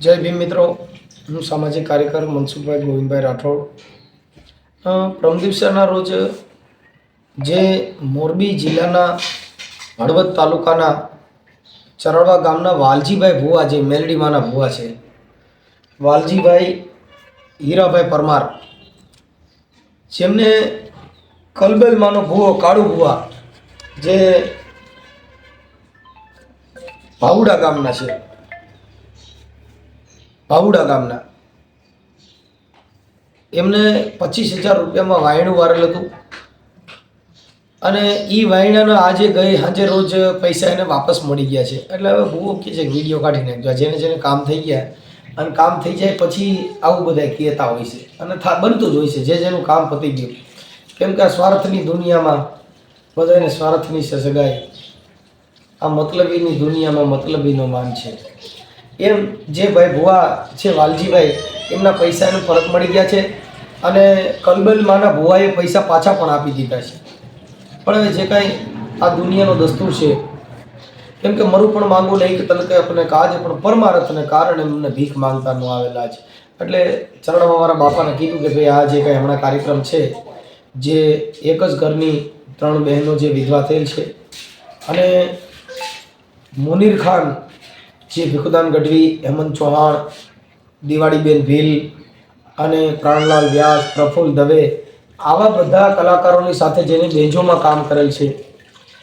જય ભીમ મિત્રો. હું સામાજિક કાર્યકર મનસુખભાઈ ગોવિંદભાઈ રાઠોડ. પ્રમ દિવસના રોજ જે મોરબી જિલ્લાના હળવદ તાલુકાના ચરળવા ગામના વાલજીભાઈ ભુવા જે મેલડીમાના ભુવા છે. વાલજીભાઈ હીરાભાઈ પરમાર. જેમને કલબેલમાનો ભુવો, કાળુ ભુવા, જે ભાવુડા ગામના છે. ભાવુડા ગામના. એમને પચીસ હજાર રૂપિયામાં વાયણું વારેલ હતું. અને એ વાયણાના આજે ગઈ સાંજે રોજ પૈસા એને વાપસ મળી ગયા છે. એટલે હવે બહુ કે છે, વીડિયો કાઢી નાખજો જેને જેને કામ થઈ ગયા, અને કામ થઈ જાય પછી આવું બધા કહેતા હોય છે. અને થા, બનતું જ હોય છે, જે જેનું કામ પતી ગયું. કેમ કે આ સ્વાર્થની દુનિયામાં બધાને સ્વાર્થની છે સગાઈ. આ મતલબીની દુનિયામાં મતલબીનો માન છે. એમ જે ભાઈ ભુવા છે, વાલજીભાઈ, એમના પૈસા એને પરત મળી ગયા છે અને કલબલમાંના ભુવાએ પૈસા પાછા પણ આપી દીધા છે. પણ હવે જે કાંઈ આ દુનિયાનો દસ્તુર છે, કેમ કે મરું પણ માંગવું નહીં કે તલકે આપણે કાજ, પણ પરમારથને કારણે એમને ભીખ માંગતા ન આવેલા છે. એટલે ચરણમાં મારા બાપાને કીધું કે ભાઈ, આ જે કાંઈ હમણાં કાર્યક્રમ છે, જે એક જ ઘરની ત્રણ બહેનો જે વિધવા થયેલ છે, અને મુનીર ખાન જે ભીખુદાન ગઢવી, હેમંત ચૌહાણ, દિવાળીબેન ભીલ અને પ્રાણલાલ વ્યાસ, પ્રફુલ્લ દવે આવા બધા કલાકારોની સાથે જેની બેન્ચોમાં કામ કરેલ છે.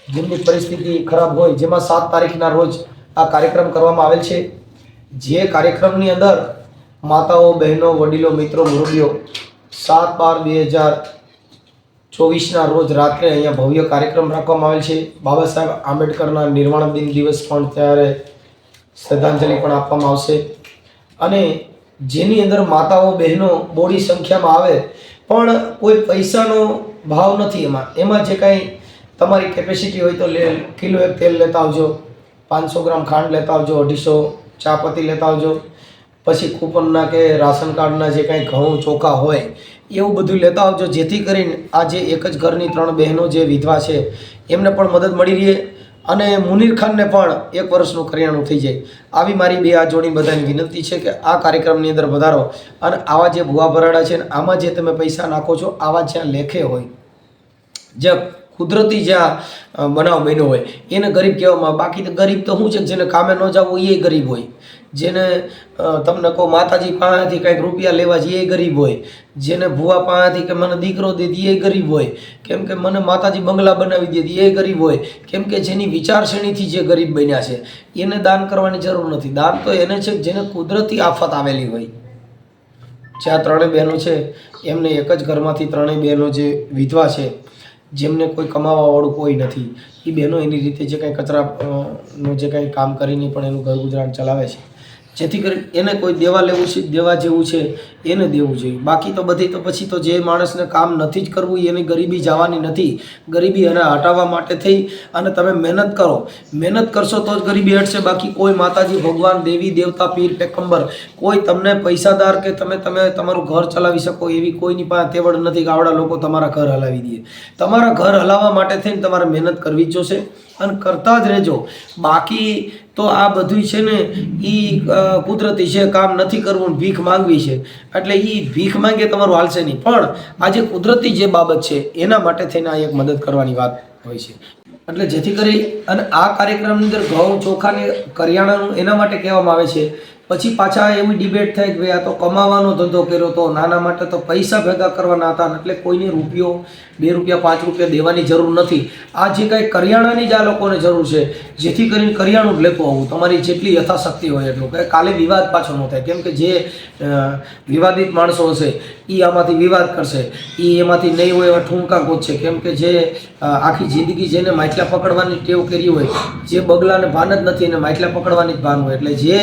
જેમની પરિસ્થિતિ ખરાબ હોય, જેમાં સાત તારીખના રોજ આ કાર્યક્રમ કરવામાં આવેલ છે. જે કાર્યક્રમની અંદર માતાઓ, બહેનો, વડીલો, મિત્રો, મુરબીઓ સાત બાર બે હજાર ચોવીસના રોજ રાત્રે અહીંયા ભવ્ય કાર્યક્રમ રાખવામાં આવેલ છે. બાબા સાહેબ આંબેડકરના નિર્વાણ દિન દિવસ પણ ત્યારે શ્રદ્ધાંજલિ પણ આપવામાં આવશે. અને જેની અંદર માતાઓ, બહેનો બોડી સંખ્યામાં આવે, પણ કોઈ પૈસાનો ભાવ નથી એમાં. એમાં જે કાંઈ તમારી કેપેસિટી હોય તો લે, કિલો એક તેલ લેતા આવજો, પાંચસો ગ્રામ ખાંડ લેતા આવજો, અઢીસો ચાપત્તી લેતા આવજો, પછી કૂપનના કે રાશન કાર્ડના જે કાંઈ ઘઉં, ચોખા હોય, એવું બધું લેતા આવજો. જેથી કરીને આ જે એક જ ઘરની ત્રણ બહેનો જે વિધવા છે, એમને પણ મદદ મળી રહે. અને મુનીર ખાનને પણ એક વર્ષનું કરિયાણું થઈ જાય. આવી મારી બે આ જોડી બધાની વિનંતી છે કે આ કાર્યક્રમની અંદર વધારો. અને આવા જે ભુવા ભરાડા છે ને, આમાં જે તમે પૈસા નાખો છો, આવા જ્યાં લેખે હોય, જ્યાં કુદરતી જ્યાં બનાવ બન્યો હોય, એને ગરીબ કહેવામાં બાકી તો ગરીબ તો શું છે, જેને કામે ન જવું એ ગરીબ હોય. જેને તમને કહો, માતાજી પાસેથી કંઈક રૂપિયા લેવા જઈએ એ ગરીબ હોય, જેને ભૂવા પાસેથી કે મને દીકરો દે દે એ ગરીબ હોય, કેમ કે મને માતાજી બંગલા બનાવી દે એ ગરીબ હોય, કેમ કે જેની વિચારશ્રેણીથી જે ગરીબ બન્યા છે, એને દાન કરવાની જરૂર નથી. દાન તો એને છે, જેને કુદરતી આફત આવેલી હોય. જે આ ત્રણેય બહેનો છે, એમને એક જ ઘરમાંથી ત્રણેય બહેનો જે વિધવા છે, જેમને કોઈ કમાવાવાળું કોઈ નથી. એ બહેનો એની રીતે જે કાંઈ કચરા નું જે કાંઈ કામ કરીને પણ એનું ઘર ગુજરાન ચલાવે છે. જેથી કરી એને કોઈ દેવા લેવું છે, દેવા જેવું છે, એને દેવું જોઈએ. બાકી તો બધી તો પછી તો જે માણસને કામ નથી જ કરવું, એની ગરીબી જવાની નથી. ગરીબી એને હટાવવા માટે થઈ અને તમે મહેનત કરો. મહેનત કરશો તો જ ગરીબી હટશે. બાકી કોઈ માતાજી, ભગવાન, દેવી, દેવતા, પીર, પેકંબર, કોઈ તમને પૈસાદાર કે તમે તમે તમારું ઘર ચલાવી શકો એવી કોઈની પાસે તેવડ નથી કે આવડા લોકો તમારા ઘર હલાવી દે. તમારા ઘર હલાવવા માટે થઈને તમારે મહેનત કરવી જ જોશે. અને કરતા જ રહેજો. બાકી તો આ બધું છે ને એ કુદરતી છે કામ નથી કરવું ભીખ માંગવી છે. એટલે એ ભીખ માંગે તમારું હાલશે નહીં. પણ આ જે કુદરતી જે બાબત છે, એના માટે થઈને આ એક મદદ કરવાની વાત હોય છે. એટલે જેથી કરી અને આ કાર્યક્રમની અંદર ઘઉં ચોખાને કરિયાણાનું એના માટે કહેવામાં આવે છે. પછી પાછા એવી ડિબેટ થાય કે ભાઈ આ તો કમાવાનો ધંધો કર્યો તો નાના માટે તો પૈસા ભેગા કરવાના હતા એટલે કોઈને રૂપિયો બે રૂપિયા, પાંચ રૂપિયા દેવાની જરૂર નથી. આ જે કાંઈ કરિયાણાની જ આ લોકોને જરૂર છે, જેથી કરીને કરિયાણું જ લેતું આવું. તમારી જેટલી યથાશક્તિ હોય એટલું. કે કાલે વિવાદ પાછો ન થાય. કેમ કે જે વિવાદિત માણસો હશે એ આમાંથી વિવાદ કરશે. એ એમાંથી નહીં હોય એવા ઠૂંકા ગોતશે. કેમ કે જે આખી જિંદગી જેને માટલા પકડવાની ટેવ કરી હોય, જે બગલાને ભાન જ નથી, એને માટલા પકડવાની જ ભાન હોય. એટલે જે,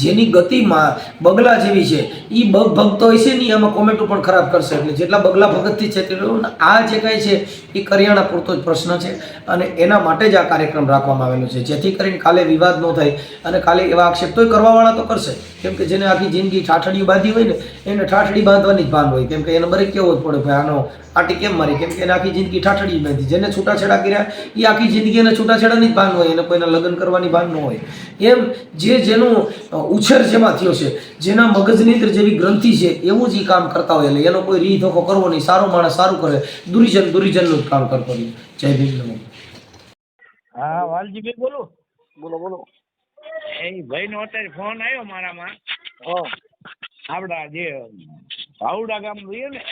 જેની ગતિમાં બગલા જેવી છે એ બગ ભગતો હોય છે ને આમાં કોમેન્ટો પણ ખરાબ કરશે. એટલે જેટલા બગલા ભગતથી છે તેટલું આ જે કંઈ છે એ કરિયાણા પૂરતો જ પ્રશ્ન છે. અને એના માટે જ આ કાર્યક્રમ રાખવામાં આવેલો છે. જેથી કરીને કાલે વિવાદ ન થાય. અને કાલે એવા આક્ષેપ તોય કરવાવાળા તો કરશે. કેમ કે જેને આખી જિંદગી ઠાઠડી બાંધી હોય ને, એને ઠાઠડી બાંધવાની જ ભાન હોય. કેમ કે એને બરે કેવો જ પડે ભાઈ આનો આટી કેમ મારી? કેમ કે એને આખી જિંદગી ઠાઠડી બાંધી. જેને છૂટાછેડા કર્યા એ આખી જિંદગી એને છૂટાછેડાની જ ભાન હોય. એને કોઈના લગ્ન કરવાની ભાન ન હોય. એમ જે જેનું ઉછેર જેમાં થયો છે, જેના મગજની અંદર જેવી ગ્રંથિ છે, એવું જ એ કામ કરતા હોય. એટલે એનો કોઈ રીત ધોકો કરવો નહીં. સારો માણસ સારું કરે. દુરીજન દુરીજનનું જ કામ કરતો હોય જય ભીમ નમો. હા વાલજીભાઈ બોલો. બોલો બોલો. એ ભાઈ નો અત્યારે ફોન આવ્યો મારામાં. હા. આપડા જે ભાવડા ગામ રહીએ ને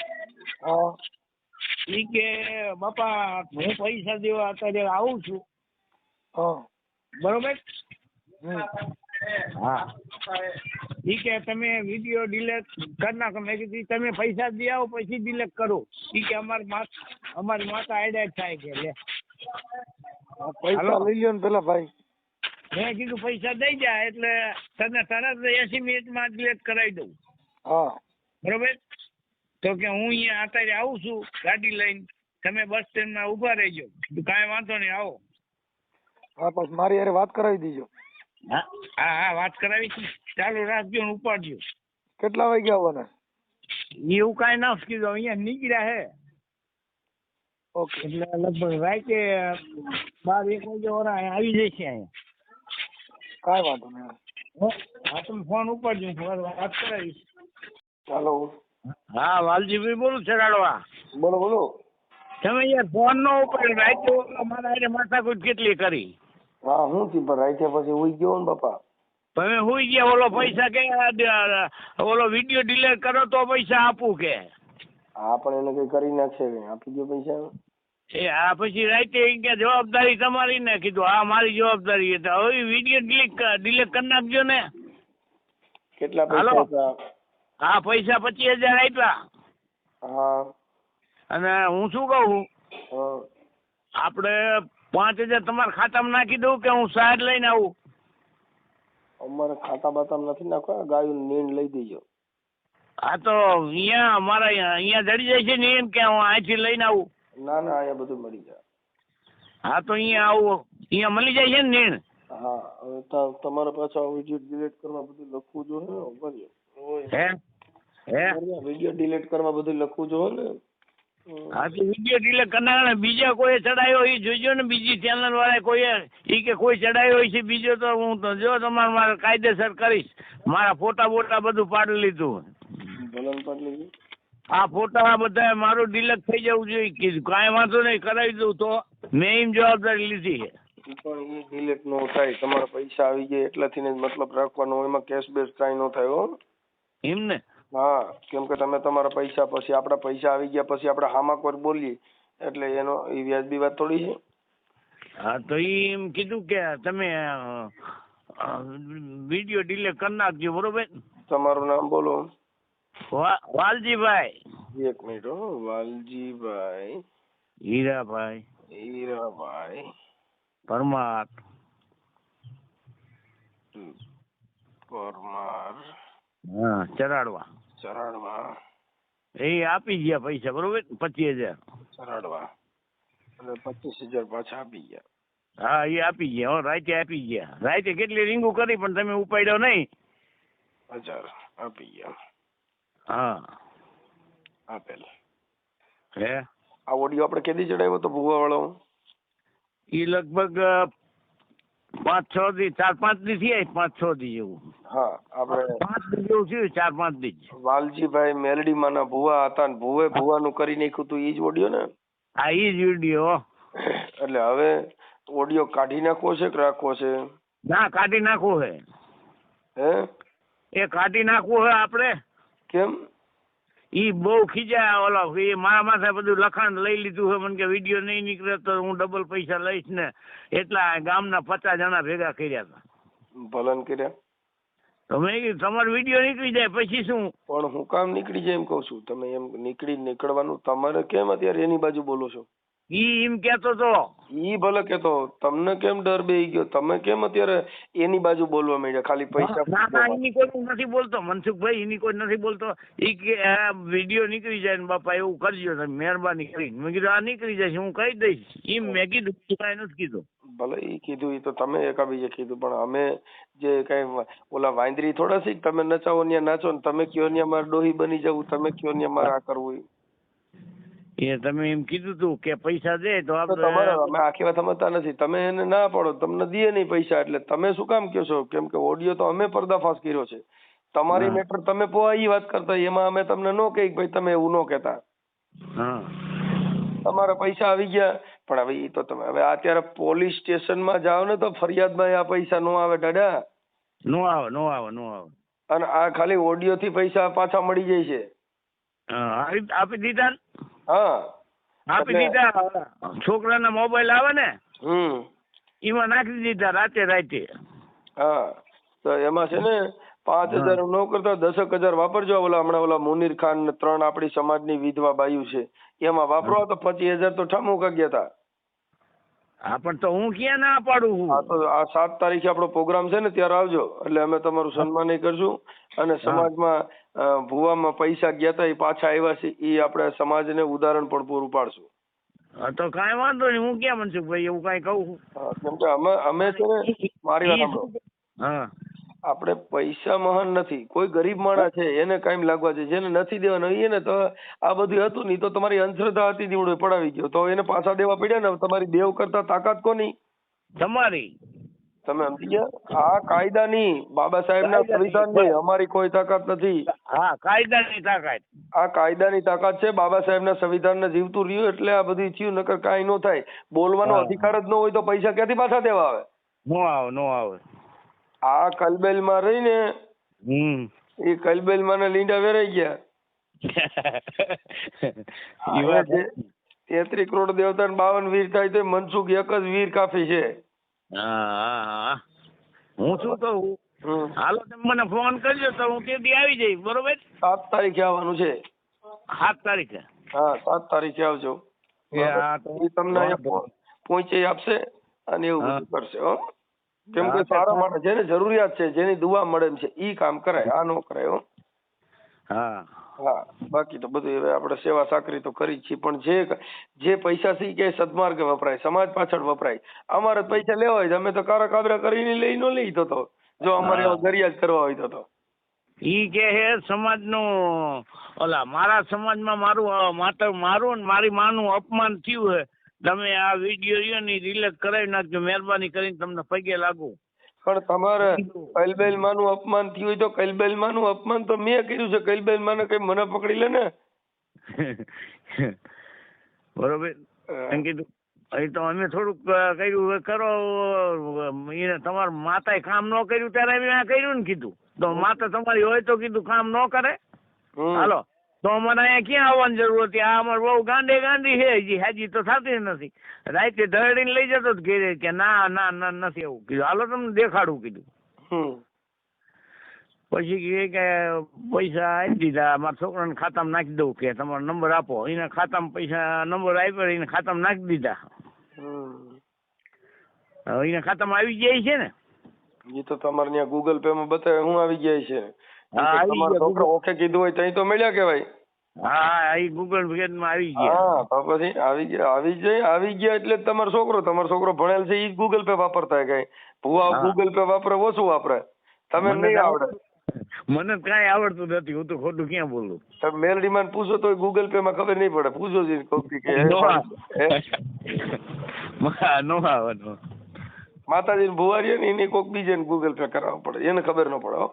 હા. ઈ કે બાપા હું પૈસા દેવા અત્યારે આવું છું. હા. બરોબર? હમ. હા. ઈ કે તમે વીડિયો ડિલેટ કરી નાખો. મેં કીધું તમે પૈસા દઈ આવો પછી ડિલેટ કરો. ઈ કે અમારી માતા અમારી માતા આઈડેટ થાય કે લે. પૈસા લઈ લ્યો ને પેલા ભાઈ. મેં કીધું પૈસા દઈ જાય એટલે તને તરત એસી મિનિટમાં ડિલેટ કરાવી દઉં. હા. બરોબર? તો કે હું અહીંયા અત્યારે આવું છું ગાડી લઈને. તમે બસ સ્ટેન્ડમાં ઊભા રહેજો. કાંઈ વાંધો નહીં આવો. હા પછી મારી યાર વાત કરાવી દીજો. હા? હા વાત કરાવી ચાલુ રાખજો ને ઉપાડજો કેટલા વાગે આવવાના? એવું કાંઈ ના કીધું અહીંયા નીકળ્યા હે. ઓકે. એટલે લગભગ રાતે બાર એક વાગે ઓરા આવી જશે અહીંયા. કાંઈ વાંધો નહીં. હો? તમે ફોન ઉપાડજો વાત કરાવીશ. ચાલો. હા વાલજીભાઈ બોલું છે રાડવા બોલો બોલો. તમે યાર ફોન નો ઉપાડ રાતે મારા માથાકૂટ કેટલી કરી? હા હું થી પણ રાખ્યા પછી ઉઈ ગયો ને બાપા. તમે હુઈ ગયા ઓલો પૈસા કે ઓલો વીડિયો ડિલેટ કરો તો પૈસા આપું કે? હા પણ એને કઈ કરી નાખશે કે આપી દો પૈસા? એ આ પછી ઈ કે જવાબદારી તમારી ને કીધું આ મારી જવાબદારી છે. હવે વીડિયો ડિલીટ ડિલીટ કરી નાખજો ને. કેટલા પૈસા હા પૈસા પચીસ હજાર આપ્યા. હા. અને હું શું કહું? આપણે પાંચ હજાર તમારા ખાતામાં નાખી દઉં કે હું સાહેબ લઈને આવું? અમારે ખાતા બાતા નથી નાખવા ગાયું નીંદ લઈ દેજો. હા તો અહીંયા અમારા અહીંયા જડી જાય છે ને એમ કે હું અહીંથી લઈને આવું. ના ના અહીંયા બધું મળી જાય. હા તો અહીંયા આવું. અહીંયા મળી જાય છે ને નીણ હા હવે ત- તમારે પાછા વીડિયો ડિલીટ કરવા બધું લખવું જોઈએ હે? હે? વીડિયો ડિલીટ કરવા બધું લખવું જોઈએ ને. હા તો વીડિયો ડિલે કરનાર બીજા કોઈ ચડાયો એ જોઈજો ને બીજી ચેનલ વાળા કોઈ એ કે કોઈ ચડાયો હોય છે બીજો તો હું તો જો તમારે મારે કાયદેસર કરીશ. મારા ફોટા બોટા બધું પાડી લીધું. આ ફોટા બધા મારું ડિલેક થઈ જવું જોઈએ. કીધું કાંઈ વાંધો નહીં કરાવી દઉં તો મેં એમ જવાબદારી લીધી છે. પણ એ ડિલીટ નો થાય તમારા પૈસા આવી ગયા એટલાથી મતલબ રાખવાનો એમાં કેશ બેશ કાંઈ નો થાય હો. એમ ને હા કેમ કે તમે તમારા પૈસા પછી આપણા પૈસા આવી ગયા પછી આપણે હામાં કોઈ બોલીએ. એટલે એનો એ વ્યાજબી વાત થોડી છે. હા તો એમ કીધું કે તમે વીડિયો ડીલે કરી નાખજો બરોબર? તમારું નામ બોલો. વાલજીભાઈ. એક મિનિટ હો વાલજીભાઈ. હીરાભાઈ. હીરાભાઈ. પરમાર. પરમાર. હા ચરાડવા. ચરાડવા. એ આપી ગયા પૈસા બરોબર? પચીસ હજાર. ચરાડવા. અને પચીસ હજાર પાછા આપી ગયા. હા એ આપી ગયા હો રાતે આપી ગયા. રાતે કેટલી રીંગુ કરી પણ તમે ઉપાડ્યો નહીં. હજાર આપી ગયા. હા. આપેલ. હે? આ ઓડિયો આપણે કેદી ચડાવ્યો તો ભૂવા વાળો એ લગભગ પાંચ છ દી ચાર પાંચ દી થયા પાંચ છ દી જેવું. હા આપણે પાંચ દી જેવું થયું ચાર પાંચ દી જ. મેલડી માના ભુવા હતા ને ભુવા નું કરી નાખ્યું તું ઈ જ ઓડિયો ને? આ ઈ જ વીડિયો એટલે હવે ઓડિયો કાઢી નાખવો છે કે રાખવો છે? ના કાઢી નાખવું હે હે? એ કાઢી નાખવું હે આપણે. કેમ? ઈ બહુ ખીજાય ઓલો એ મારા માથે બધું લખાણ લઈ લીધું છે. મને કે વીડિયો નહીં નીકળે તો હું ડબલ પૈસા લઈશ ને. એટલા ગામના પચાસ જણા ભેગા કર્યા હતા. ભલન કર્યા? તમે તમારો વીડિયો નીકળી જાય પછી શું? પણ હું કામ નીકળી જાય એમ કહું છું. તમે એમ નીકળી નીકળવાનું તમારે કેમ અત્યારે એની બાજુ બોલો છો? ઈ એમ કેતો તો. ઈ ભલે કેતો તમને કેમ ડર બેહી ગયો? તમે કેમ અત્યારે એની બાજુ બોલવા માંડ્યા? ખાલી પૈસા ના ના એની કોઈ નથી બોલતો. મનસુખભાઈ એની કોઈ નથી બોલતો. ઈ કે વીડિયો નીકળી જાય ને બાપા એવું કરજો તમે મહેરબાની કરીને. મેં કીધું આ નીકળી જશે હું કહી દઈશ. એમ મેં કીધું કાંઈ નથી કીધું. ભલે ઈ કીધું ઈ તો તમે એકાબીજે કીધું પણ અમે જે કઈ ઓલા વાંદરી થોડા છે તમે નચાવો ત્યાં નાચો ને તમે કયો ત્યાં મારે ડોહી બની જવું તમે કયો ત્યાં મારે આ કરવું ઈ. એ તમે એમ કીધું તું કે પૈસા દે તો તમારે અમે આખી વાત સમજતા નથી. તમે એને ના પાડો તમને દે નહીં પૈસા. એટલે તમે શું કામ કહો છો? કેમ કે ઓડિયો તો અમે પર્દાફાશ કર્યો છે. તમારી મેટર તમે પોવા ઈ વાત કરતા એમાં અમે તમને નો કહી ભાઈ તમે એવું નો કહેતા. તમારા પૈસા આવી ગયા. પણ હવે એ તો તમે હવે અત્યારે પોલીસ સ્ટેશનમાં જાઓ ને તો ફરિયાદમાં આ પૈસા નો આવે દાદા. નો આવે નો આવે નો આવે. અને આ ખાલી ઓડિયો થી પૈસા પાછા મળી જાય છે. આપી દીધા? હા. આપી દીધા. છોકરાના મોબાઈલ આવે ને હમ. એમાં નાખી દીધા રાતે રાતે. હા. તો એમાં છે ને પાંચ હજાર નો કરતા દસક હજાર વાપરજો ઓલા હમણાં ઓલા મુનીર ખાન ત્રણ આપણી સમાજની વિધવા બાયુ છે. એમાં વાપરો તો પચીસ હજાર તો ઠામું ગયા હતા હા પણ તો હું ક્યાં ના પાડું હા? છું તો આ સાત તારીખે આપણો પ્રોગ્રામ છે ને ત્યારે આવજો. એટલે અમે તમારું સન્માન કરશું. અને સમાજમાં ભુવામાં પૈસા ગયા હતા એ પાછા આવ્યા છે એ આપણે સમાજને ઉદાહરણ પણ પૂરું પાડશું. હા, તો કાંઈ વાંધો નહીં હું ક્યાં મનસુખભાઈ એવું કાંઈ કહું? છું કેમ કે અમે અમે છે ને મારી વાત હા. આપણે પૈસા મહાન નથી. કોઈ ગરીબ માણસ છે એને કાયમ લાગવા છે જેને નથી દેવાના હોય ને તો આ બધું હતું નહીં તો તમારી અંધશ્રદ્ધા હતી દીવડો પડાવી ગયો. તો એને પાછા દેવા પડ્યા ને તમારી દેવ કરતા તાકાત કોની? તમારી. તમે સમજી ગયા? આ કાયદાની બાબા સાહેબના સંવિધાનની અમારી કોઈ તાકાત નથી. હા કાયદાની તાકાત. આ કાયદાની તાકાત છે બાબા સાહેબ ના સંવિધાન ને જીવતું રહ્યું એટલે આ બધું થયું નકર કાંઈ ન થાય. બોલવાનો અધિકાર જ ન હોય તો પૈસા ક્યાંથી પાછા દેવા આવે? નો આવે નો આવે. આ કલબેલમાં રહીને હમ. એ કલબેલમાં ને લીંડા વેરાઈ ગયા. તેત્રી કરોડ દેવતા ને બાવન વીર થાય તો મનસુખ એક જ વીર કાફી છે. હા શું કહું. હાલો તમે મને ફોન કરજો તો હું તે દી આવી જઈશ બરોબર? સાત તારીખે આવવાનું છે. સાત તારીખે? હા સાત તારીખે આવજો. તમને પહોંચી આપશે અને એવું. બધું કરશે હો. કેમ કે સારા માણસ જેને જરૂરિયાત છે જેની દુવા મળે છે ઈ કામ કરાય આ નો કરાય હો. હા. હા બાકી તો બધું હવે આપણે સેવા સાકરી તો કરી છીએ પણ જે જે પૈસા થી કે સદમાર્ગે વપરાય સમાજ પાછળ વપરાય. અમારે પૈસા લેવા હોય અમે તો કારા કાબરા કરીને લઈ નો લઈ તો જો અમારે એવો એવા ગરિયા કરવા હોય તો તો. ઈ કે હે સમાજનું ઓલા મારા સમાજમાં મારું માતર મારું ને મારી માનું અપમાન થયું હે. તમે આ વીડિયો રહ્યો ને કરાવી નાખજો મહેરબાની કરીને તમને પગે લાગુ. પણ તમારે કૈલબેલ માનું અપમાન થયું હોય તો કૈલબેલ માનું અપમાન તો મેં કર્યું છે કૈલબેલ માને કઈ મને પકડી લે ને? બરોબર. એમ કીધું એ તો અમે થોડુંક કર્યું કરો એને તમારા માતાએ કામ ન કર્યું ત્યારે કર્યું ને કીધું. તો માતા તમારી હોય તો કીધું કામ ન કરે. હાલો. તો અમારે અહીંયા ક્યાં આવવાની જરૂર હતી? આ અમારે બહુ ગાંડે ગાંડી છે હજી હાજી તો થતી નથી. રાતે ધરડીને લઈ જતો જ ઘેરે કે ના ના ના નથી એવું કીધું. હાલો તમને દેખાડું કીધું. પછી કહે કે પૈસા આપી દીધા. મારા છોકરાને ખાતામાં નાખી દઉં કે તમારો નંબર આપો. એના ખાતામાં પૈસા નંબર આપ્યો એને ખાતામાં નાખી દીધા. એના ખાતામાં આવી જાય છે ને? એ તો તમારે ત્યાં ગૂગલ પે માં બતાવે હું આવી ગયા છે. તમારો છોકરો ઓકે કીધું હોય તઈ તો મળ્યા કેવાય હા એ ગૂગલ આવી ગયા. હા તો પછી આવી ગયા આવી જાય આવી ગયા એટલે તમારો છોકરો તમારો છોકરો ભણેલ છે ઈ ગૂગલ પે વાપરતા કઈ. ભુવા ગૂગલ પે વાપરે ઓછું વાપરે. તમે નહીં આવડે. મને કાંઈ આવડતું નથી હું તો ખોટું ક્યાં બોલું? તમે મેલડીમાં પૂછો તો ગૂગલ પે માં ખબર નહીં પડે. પૂછો છે કોક કે નો માતાજી ભુવારી ને એને કોક બીજે ગૂગલ પે કરાવવું પડે. એને ખબર ન પડે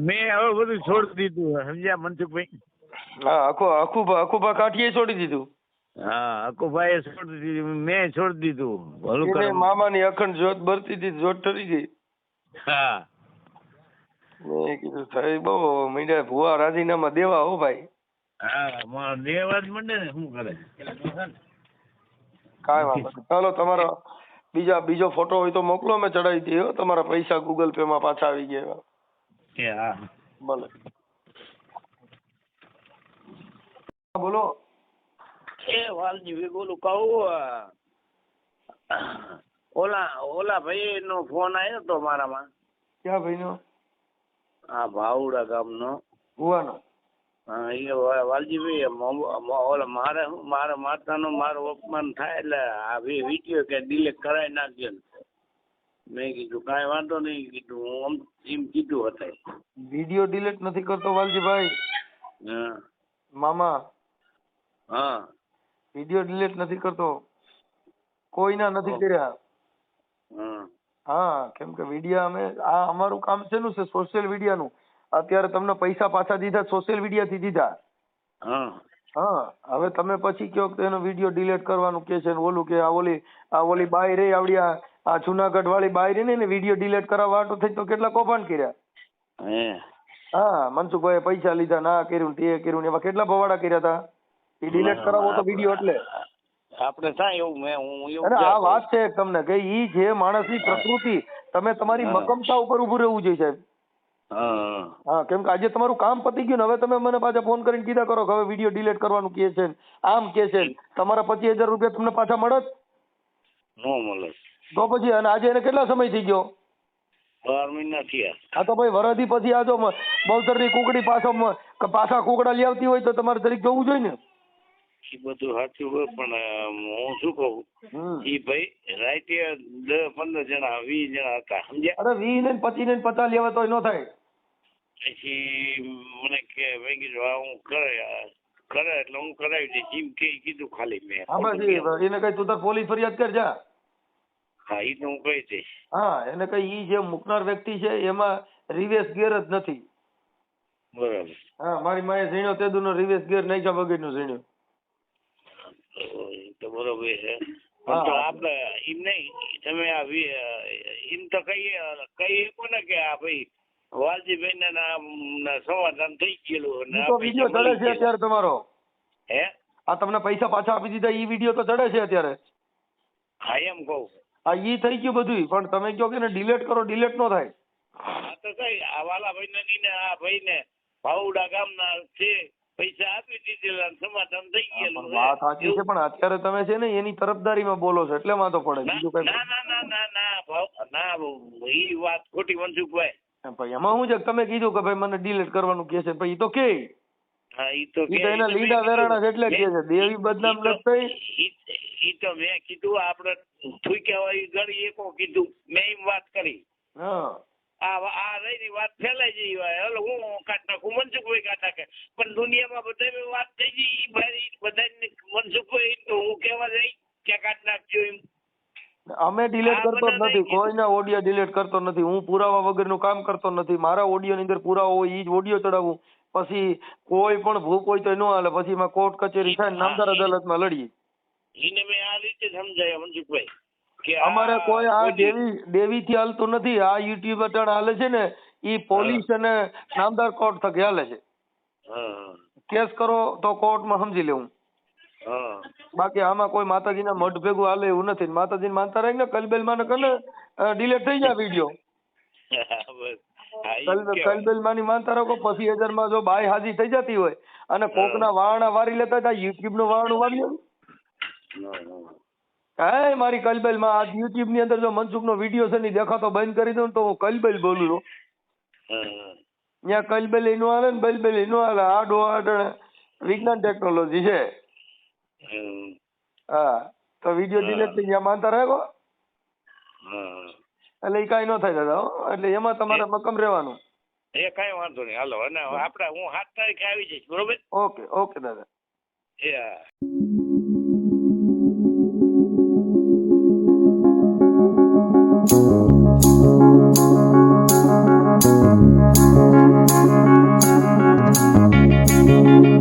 મેં હવે બધું છોડી દીધું સમજ્યા મનસુખભાઈ? હા આખો આખું આખું કાઠીએ છોડી દીધું. હા અકુભાઈએ છોડી દીધું મેં છોડી દીધું. એને મામાની અખંડ જોત બરતી હતી જોત ઠરી ગઈ. હા. મેં કીધું થઈ બહુ મીંડા ભુવા રાજીનામા દેવા હો ભાઈ. હા મારો દેવા જ મંડે ને શું કરે? કાંઈ વાંધો નહીં. ચાલો તમારો બીજા બીજો ફોટો હોય તો મોકલો મેં ચડાવી દઈએ તમારા પૈસા ગૂગલ પે માં પાછા આવી ગયા. હા. ભલે હા, બોલો. એ વાલજી બોલું કહું ઓલા ઓલા ભાઈ નો ફોન આવ્યો તો મારામાં. ક્યાં ભાઈ નો આ ભાવડા ગામનો. ભુવાનો. હા એ વાલજીભાઈ ઓલા મારે મારું અપમાન થાય એટલે આ વીડિયો કે ડિલેટ કરાવી નાખ્યો મેં કીધું કાંઈ વાંધો નહીં કીધું હું આમ એમ કીધું હતા વીડિયો ડિલીટ નથી કરતો વાલજીભાઈ. હા. મામા હા. વીડિયો ડિલીટ નથી કરતો. કોઈના નથી કર્યા. હા કેમ કે વિડિયા અમે આ અમારું કામ છે? નું છે સોશિયલ મીડિયાનું અત્યારે તમને પૈસા પાછા દીધા સોશિયલ મીડિયાથી દીધા. હા. હવે તમે પછી કયો કે એનો વીડિયો ડિલીટ કરવાનું કે છે ઓલું કે આ ઓલી આ ઓલી બાઈ રે આવડી આ જુનાગઢ વાળી બાઈ રે ને વીડિયો ડિલીટ કરવા વાટો થઈ તો કેટલા કૌભાંડ કર્યા. હે. હા મનસુખભાઈ પૈસા લીધા ના કર્યું તે કર્યું ને એવા કેટલા ભવાડા કર્યા હતા એ ડિલીટ કરાવો તો વીડિયો એટલે. આપણે થાય એવું મેં હું એવું અને આ વાત છે તમને કે ઈ જે માણસની પ્રકૃતિ તમે તમારી મકમતા ઉપર ઉભું રહેવું જોઈએ સાહેબ. હા. કેમ કે આજે તમારું કામ પતી ગયું ને હવે તમે મને પાછા ફોન કરીને કીધા કરો કે હવે વીડિયો ડિલીટ કરવાનું કહે છે ને, આમ કહે છે તમારા પચીસ હજાર રૂપિયા તમને પાછા મળત નો મળે. તો પછી અને આજે એને કેટલા સમય થઈ ગયો? બાર મહિના થયા. હા તો ભાઈ વરદી પછી આ જો બહુતરની કુકડી પાછો પાછા કુકડા લઈ આવતી હોય તો તમારે તરીકે જોવું જોઈએ ને. એ બધું સાચું હોય પણ હું શું કહું. એ ભાઈ રાતે દસ પંદર જણા વીસ જણા હતા સમજ્યા? અરે વીસ ને પચીસ ને પચાસ લેવા તોય ન થાય. પછી મને કે મેં કીધું હા હું કરે કરે એટલે હું કરાવી દઈશ. એમ કે કીધું ખાલી મેં. હા એને કઈ તું તાર પોલીસ ફરિયાદ કર જા. હા એ તો હું કહી દઈશ. હા એને કઈ ઈ જે મૂકનાર વ્યક્તિ છે એમાં રિવેશ ગેર જ નથી. બરાબર. હા મારી માએ ઝીણ્યો તેદુનો રિવેશ ગેર નાખ્યા વગરનો ઝીણ્યો. બરોબર છે. આપણે એમ નહીં તમે આ એમ તો કહીએ કહીએ શકો કે આ ભાઈ વાલજીભાઈ ના સમાધાન થઈ ગયેલું તો વીડિયો ચડે છે અત્યારે તમારો. હે? આ તમને પૈસા પાછા આપી દીધા ઈ વીડિયો તો ચડે છે અત્યારે. હા એમ કહું. આ ઈ થઈ ગયું બધું પણ તમે કહો કે ડિલેટ કરો ડિલેટ નો થાય. આ તો કઈ આ વાલા ભાઈ ને આ ભાઈ ને ભાવડા ગામના છે. પૈસા આપી દીધેલા સમાધાન થઈ ગયેલું વાત સાચી છે પણ અત્યારે તમે છે ને એની તરફદારીમાં બોલો છો એટલે વાંધો પડે. બીજું કઈ ના ના ના ના ના ના એ વાત ખોટી મનસુખભાઈ. ભાઈ એમાં હું છે તમે કીધું કે ભાઈ મને ડિલીટ કરવાનું કે છે ભાઈ તો કે હા ઈ તો કે- એના લીડા વેરાણા એટલે. કે છે દેવી બદનામ તો- થઈ. ઈ- ઈ તો મેં કીધું આપણે થૂક્યા હોય ઈ એકો કીધું મેં એમ વાત કરી. હા. આ રહી વાત ફેલાઈ જઈ હોય. એટલે હું કાઢ નાખું મનસુખભાઈ કાઢ નાખે પણ દુનિયામાં બધા વાત થઈ ગઈ ભાઈ બધાને મનસુખભાઈ તો હું કેવા જઈ ક્યાં કાઢ નાખજો એમ. અમે ડિલીટ કરતો જ નથી. કોઈના ઓડિયો ડિલીટ કરતો નથી. હું પુરાવા વગરનું કામ કરતો નથી. મારા ઓડિયો ની અંદર પુરાવો હોય એ જ ઓડિયો ચડાવું. પછી કોઈ પણ ભૂખ હોય તો ન હાલે. પછી એમાં કોર્ટ કચેરી થાય નામદાર અદાલતમાં લડીએ. એને મેં આ રીતે સમજાય મનસુખભાઈ. કે અમારે કોઈ આ દેવી દેવી થી હાલતું નથી. આ યુટ્યુબ અટાણ હાલે છે ને એ પોલીસ અને નામદાર કોર્ટ થકી હાલે છે. કેસ કરો તો કોર્ટમાં સમજી લેવું. હા. બાકી આમાં કોઈ માતાજીના મઢ ભેગું હાલે એવું નથી. માતાજીને માનતા રહી ને કલબેલમાં કને ડિલેટ થઈ જાય વીડિયો. કલબેલ માની માનતા રાખો પછી હજારમાં જો બાય હાજી થઈ જતી હોય અને કોકના વારણા વારી લેતા હતા યુટ્યુબનું વારણું વારી હા. મારી કલબેલમાં આ યુટ્યુબની અંદર જો મનસુખ નો વીડિયો છે ને દેખાતો બંધ કરી દઉં તો હું કલબેલ બોલું છું. ત્યાં કલબેલ એનું આવે ને બલબેલ એનું આવે. આડે વિજ્ઞાન ટેકનોલોજી છે. હા. તો વીડિયો ડિલેટ થઈ ગયા માનતા રાખો એટલે એ કાંઈ ન થાય દાદા હો. એટલે એમાં તમારે મક્કમ રહેવાનું. એ કઈ વાંધો નહીં. હાલો અને આપણે હું સાત તારીખે આવી જઈશ બરોબર? ઓકે ઓકે દાદા. એ Thank you.